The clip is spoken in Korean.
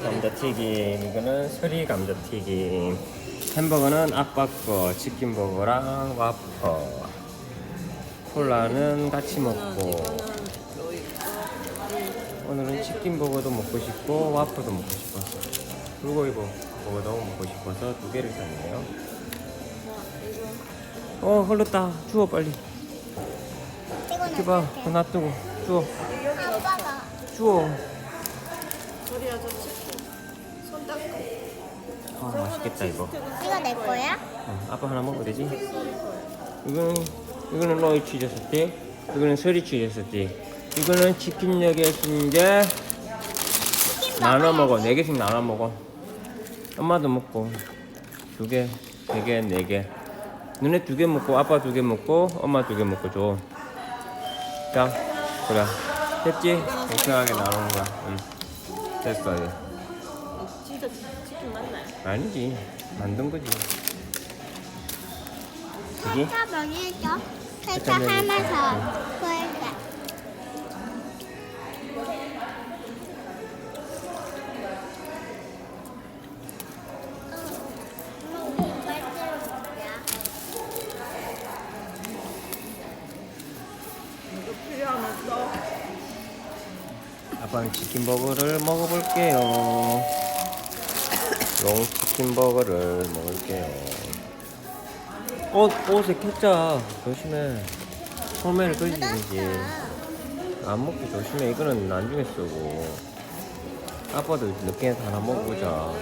감자튀김, 이거는 서리 감자튀김. 햄버거는 아빠 거, 치킨버거랑 와퍼. 콜라는 같이 먹고. 오늘은 치킨버거도 먹고 싶고 와퍼도 먹고 싶어서. 그리고 이거 버거도 먹고 싶어서 두 개를 샀네요. 어 흘렀다. 주워 빨리. 이렇게 봐. 그거 놔두고 주워. 주워. 소리야 저 치킨 손 닦고 아 맛있겠다 이거. 이거 내 거야? 어, 아빠 하나 먹어도 되지? 이거는 이거는 로이 치즈 스틱, 이거는 서리 치즈 스틱, 이거는 치킨 너겟인데 나눠 먹어. 네 개씩 나눠 먹어. 엄마도 먹고 두 개, 세 개, 네 개. 너네 두개 먹고 아빠 두 개 먹고 엄마 두 개 먹고 줘. 자, 그래. 됐지? 공평하게 나누는 거야. 응. 됐어. 이제. 진짜 치킨 맞나요? 아니지. 만든 거지. 그지? 살짝 먹이죠. 살짝. 이거 필요하면 또 아빠는 치킨버거를 먹어볼게요. 롱 치킨버거를 먹을게요. 옷, 옷에 켰자. 조심해. 소매를 걸리지. 안 먹기 조심해. 이거는 나중에 쓰고. 아빠도 늦게 하나 먹어보자.